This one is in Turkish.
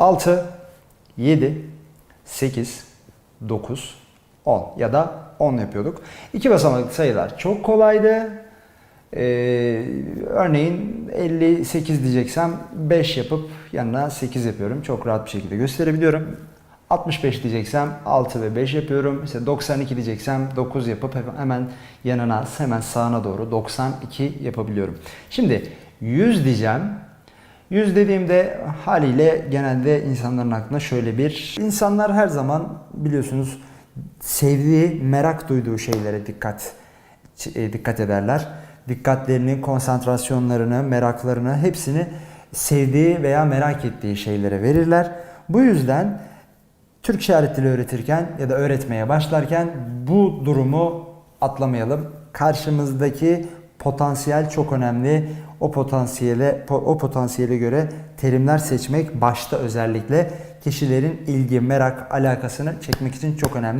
6, 7, 8, 9, 10 ya da 10 yapıyorduk. İki basamaklı sayılar çok kolaydı. Ee, örneğin 58 diyeceksem 5 yapıp yanına 8 yapıyorum. Çok rahat bir şekilde gösterebiliyorum. 65 diyeceksem 6 ve 5 yapıyorum. Mesela 92 diyeceksem 9 yapıp hemen yanına hemen sağına doğru 92 yapabiliyorum. Şimdi 100 diyeceğim. 100 dediğimde haliyle genelde insanların aklına şöyle bir... insanlar her zaman biliyorsunuz sevdiği, merak duyduğu şeylere dikkat e, dikkat ederler. Dikkatlerini, konsantrasyonlarını, meraklarını hepsini sevdiği veya merak ettiği şeylere verirler. Bu yüzden Türk işaret dili öğretirken ya da öğretmeye başlarken bu durumu atlamayalım. Karşımızdaki potansiyel çok önemli. O potansiyele po- o potansiyele göre terimler seçmek başta özellikle kişilerin ilgi, merak, alakasını çekmek için çok önemli.